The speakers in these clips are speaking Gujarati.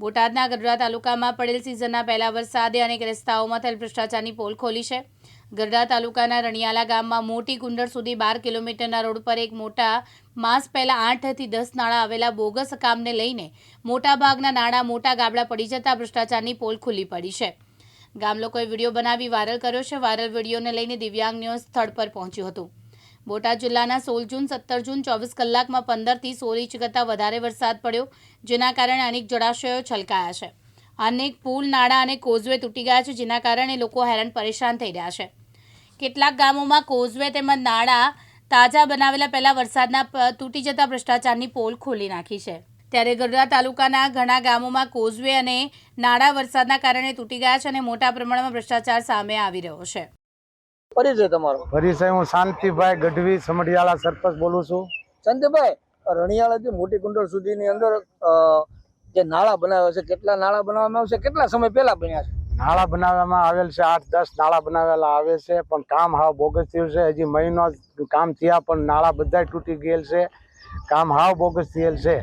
બોટાદના ગઢડા તાલુકામાં પડેલ સિઝનના પહેલા વરસાદે અનેક રસ્તાઓમાં થયેલ ભ્રષ્ટાચારની પોલ ખોલી છે. ગઢડા તાલુકાના રણિયાલા ગામમાં મોટી કુંડળ સુધી બાર કિલોમીટરના રોડ પર એક મોટા માસ પહેલા આઠથી દસ નાણાં આવેલા બોગસ કામને લઈને મોટાભાગના નાણાં મોટા ગાબડા પડી જતા ભ્રષ્ટાચારની પોલ ખુલ્લી પડી છે. ગામ લોકોએ વીડિયો બનાવી વાયરલ કર્યો છે. વાયરલ વિડીયોને લઈને દિવ્યાંગ ન્યૂઝ સ્થળ પર પહોંચ્યું હતું. બોટાદ જિલ્લાના સોળ જૂન, સત્તર જૂન, ચોવીસ કલાકમાં પંદરથી સોળ ઇંચ કરતાં વધારે વરસાદ પડ્યો, જેના કારણે અનેક જળાશયો છલકાયા છે. અનેક પુલ, નાળા અને કોઝવે તૂટી ગયા છે, જેના કારણે લોકો હેરાન પરેશાન થઈ રહ્યા છે. કેટલાક ગામોમાં કોઝવે તેમજ નાળા તાજા બનાવેલા પહેલા વરસાદના તૂટી જતા ભ્રષ્ટાચારની પોલ ખોલી નાખી છે. ત્યારે ગઢડા તાલુકાના ઘણા ગામોમાં કોઝવે અને નાળા વરસાદના કારણે તૂટી ગયા છે અને મોટા પ્રમાણમાં ભ્રષ્ટાચાર સામે આવી રહ્યો છે. પરિચય તમારો. પરિચય હું શાંતિભાઈ ગઢવી સમઢિયાળા સરપંચ બોલું છું. સંજયભાઈ રણિયાળાથી મોટી કુંડળ સુધીની અંદર જે નાળા બનાવ્યા છે કેટલા નાળા બનાવવામાં આવશે કેટલા સમય પહેલા બન્યા છે? નાળા બનાવવામાં આવેલ છે આઠ દસ નાળા બનાવેલા આવે છે પણ કામ હાવ બોગસ થયું છે. હજી મહિનો કામ થયા પણ નાળા બધા તૂટી ગયેલ છે. કામ હાવ બોગસ થયેલ છે.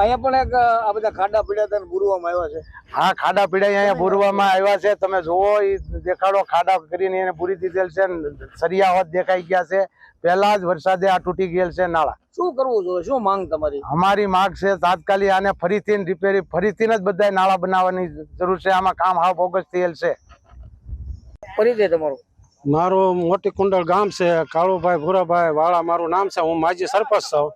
અહીંયા પણ એક આ બધા ખાડા પીડા તને બુરવામાં આવ્યા છે. હા ખાડા પીડાઈ અહીંયા બુરવામાં આવ્યા છે. તમે જુઓ એ દેખાડો ખાડા કરીને એને પૂરી દીધેલ છે ને સરિયા હોત દેખાઈ ગયા છે. પહેલા જ વરસાદે આ તૂટી ગયેલ છે નાળા. શું કરવું જોઈએ? શું માંગ તમારી? અમારી માંગ છે તાત્કાલિક આને ફરીથી રિપેરી ફરીથી જ બધા નાળા બનાવવાની જરૂર છે. આમાં કામ હાવ બોગસ થયેલ છે. પરિચય તમારો. મારું મોટી કુંડળ ગામ છે. કાળુભાઈ ભૂરાભાઈ વાળા મારું નામ છે. હું માજી સરપંચ છું.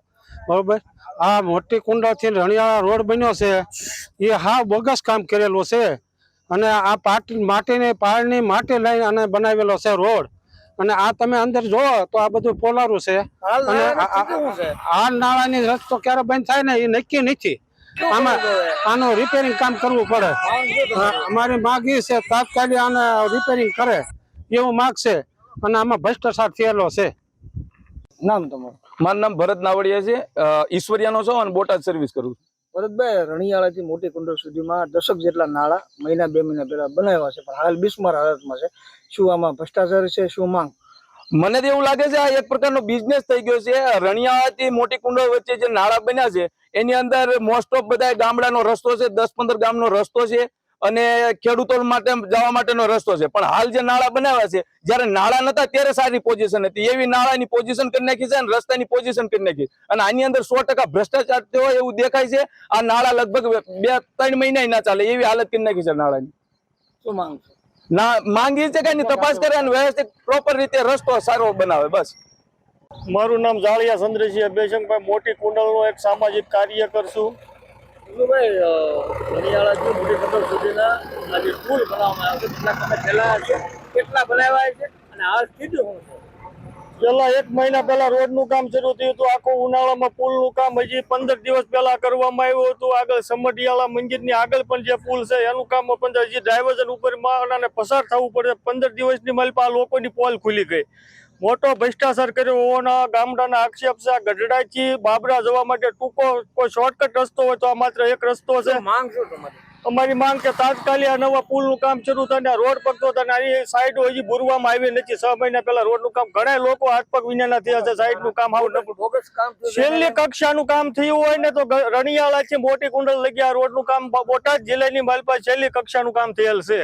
બરોબર? આ મોટી કુંડાથી રણિયાળા રોડ બન્યો છે. એ હા બોગસ કામ કરેલું છે. અને આ પાટી માટીની પાળની માટી લઈને અને બનાવેલો છે રોડ. અને આ તમે અંદર જોવો તો આ બધું પોલારું છે. અને હાલ નાળાની રસ્તો ક્યારે બંધ થાય ને એ નક્કી નથી. આમાં આનું રિપેરિંગ કામ કરવું પડે. અમારી માગ એ છે તાત્કાલિક આને રિપેરિંગ કરે એવું માગ છે અને આમાં ભ્રષ્ટાચાર થયેલો છે. નામ તમારું? મારું નામ ભરત નાવડિયા છે. ઈશ્વરિયાનો છો અને બોટાદ સર્વિસ કરું છું. ભરતભાઈ રણિયાળાથી મોટી કુંડળ સુધીમાં દશક જેટલા નાળા મહિના બે મહિના પહેલા બનાવ્યા છે પણ હાલ બિસ્માર હાલતમાં છે. શું આમાં ભ્રષ્ટાચાર છે શું માંગ? મને તો એવું લાગે છે આ એક પ્રકારનો બિઝનેસ થઈ ગયો છે. રણિયાળાથી મોટી કુંડળ વચ્ચે જે નાળા બન્યા છે એની અંદર મોસ્ટ ઓફ બધા ગામડાનો રસ્તો છે દસ પંદર ગામનો રસ્તો છે. અને ખેડૂતો માટે જવા માટેનો રસ્તો છે. પણ હાલ જે નાળા બનાવ્યા છે જ્યારે નાળા નતા ત્યારે સારી પોઝિશન હતી. એવી નાળાની પોઝિશન કરી નાખી છે અને રસ્તાની પોઝિશન કરી નાખી અને આની અંદર સો ટકા ભ્રષ્ટાચાર થયો હોય એવું દેખાય છે. આ નાળા લગભગ બે ત્રણ મહિના ના ચાલે એવી હાલત કરી નાખી છે નાળાની. શું માંગ છે? ના માંગી છે કઈ તપાસ કરે અને વ્યવસ્થિત પ્રોપર રીતે રસ્તો સારો બનાવે બસ. મારું નામ જાળિયા ચંદ્રસિંહ બેશંકભાઈ મોટી કુંડળનો એક સામાજિક કાર્યકર છું. ભાઈ રણિયાળાથી મોટી કુંડળ સુધીના આ પુલ બનાવવામાં આવ્યો કેટલા સમય પહેલા છે કેટલા બનાવ્યા છે, અને હાલ સ્થિતિ શું છે? છેલ્લા એક મહિના પહેલા રોડનું કામ શરૂ થયું હતું. આખું ઉનાળામાં પુલનું કામ હજી પંદર દિવસ પહેલા કરવામાં આવ્યું હતું. આગળ સમઢિયાળા મંદિરની આગળ પણ જે પુલ છે, એનું કામ પણ હજી ડ્રાઈવર ઉપર પસાર થવું પડે. પંદર દિવસની માલિક આ લોકોની પોલ ખુલી ગઈ. મોટો ભ્રષ્ટાચાર કર્યો હોવાના ગામડાના આક્ષેપ છે આ ગઢડાથી બાબરા જવા માટે ટૂંકો કોઈ શોર્ટકટ રસ્તો હોય તો આ માત્ર એક રસ્તો છે. માંગ શું તમારી? અમારી માંગ કે તાત્કાલિક આ નવા પુલનું કામ શરૂ થાય ને રોડ પગતો થાય ને આની સાઈડો હજી બુરવામાં આવી નથી. છ મહિના પહેલા રોડનું કામ ઘણા લોકો હાથ પગ વિનાના થયા છે. સાઈડનું કામ આવું નકરું. બોગસ કામ છે. છેલ્લી કક્ષાનું કામ થયું હોય ને તો રણિયાળા છે મોટી કુંડલ લગી આ રોડનું કામ બોટાદ જિલ્લાની માલપા છેલ્લી કક્ષાનું કામ થયેલ છે.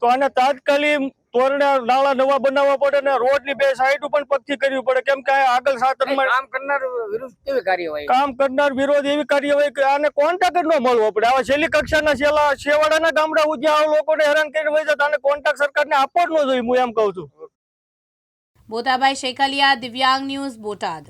તો આને તાત્કાલિક તોરણા નાળા નવા બનાવવા પડે ને રોડની બે સાઈડ પણ પગથી કરવી પડે. કેમ કે આગળ સાતરમાં કામ કરનાર વિરુદ્ધ કેવી કાર્યવાહી? કામ કરનાર વિરોધ એવી કાર્યવાહી કે આને કોન્ટ્રાક્ટ નો મળવો પડે. આવા છેલ્લી કક્ષાના છેલ્લા છેવાડાના ગામડા સુધી લોકોને હેરાન કરીને હોય જતા આને કોન્ટ્રાક્ટ સરકારને આપવો જ ન જોઈએ હું એમ કહું છું. બોતાભાઈ શેખાલિયા દિવ્યાંગ ન્યૂઝ બોટાદ.